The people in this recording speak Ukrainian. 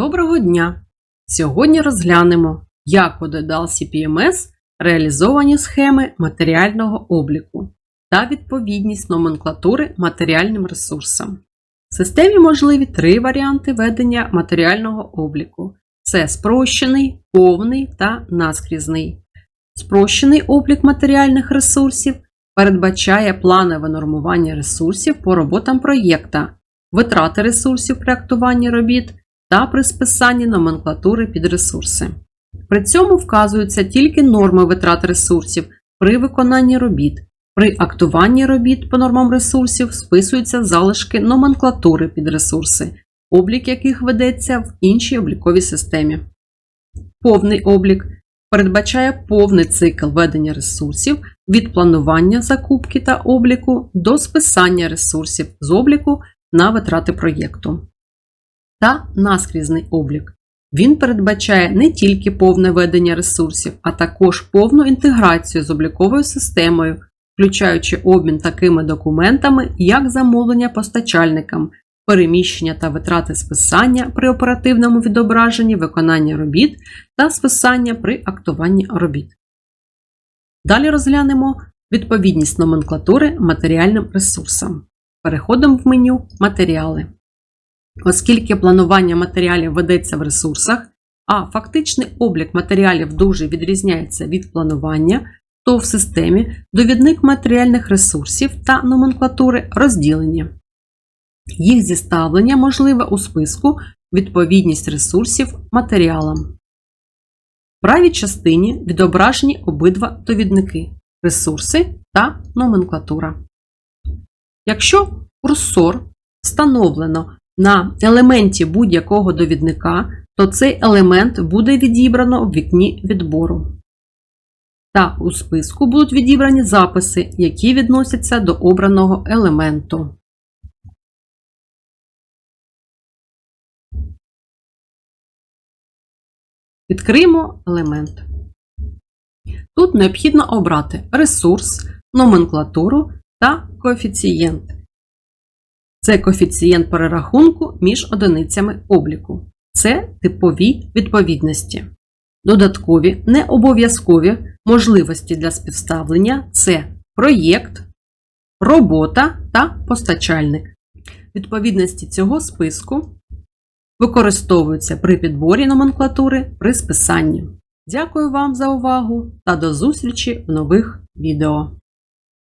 Доброго дня! Сьогодні розглянемо, як у Dedal CPMS реалізовані схеми матеріального обліку та відповідність номенклатури матеріальним ресурсам. В системі можливі три варіанти ведення матеріального обліку: це спрощений, повний та наскрізний. Спрощений облік матеріальних ресурсів передбачає планове нормування ресурсів по роботам проєкта, витрати ресурсів при актуванні робіт та при списанні номенклатури під ресурси. При цьому вказуються тільки норми витрат ресурсів при виконанні робіт. При актуванні робіт по нормам ресурсів списуються залишки номенклатури під ресурси, облік яких ведеться в іншій обліковій системі. Повний облік передбачає повний цикл ведення ресурсів від планування закупки та обліку до списання ресурсів з обліку на витрати проєкту. Та наскрізний облік. Він передбачає не тільки повне ведення ресурсів, а також повну інтеграцію з обліковою системою, включаючи обмін такими документами, як замовлення постачальникам, переміщення та витрати списання при оперативному відображенні виконання робіт та списання при актуванні робіт. Далі розглянемо відповідність номенклатури матеріальним ресурсам. Переходимо в меню Матеріали. Оскільки планування матеріалів ведеться в ресурсах, а фактичний облік матеріалів дуже відрізняється від планування, то в системі довідник матеріальних ресурсів та номенклатури розділені. Їх зіставлення можливе у списку відповідність ресурсів матеріалам. В правій частині відображені обидва довідники ресурси та номенклатура. Якщо курсор встановлено на елементі будь-якого довідника, то цей елемент буде відібрано в вікні відбору. Та у списку будуть відібрані записи, які відносяться до обраного елементу. Відкриємо елемент. Тут необхідно обрати ресурс, номенклатуру та коефіцієнт. Це коефіцієнт перерахунку між одиницями обліку. Це типові відповідності. Додаткові необов'язкові можливості для співставлення це проєкт, робота та постачальник. Відповідності цього списку використовуються при підборі номенклатури при списанні. Дякую вам за увагу та до зустрічі в нових відео!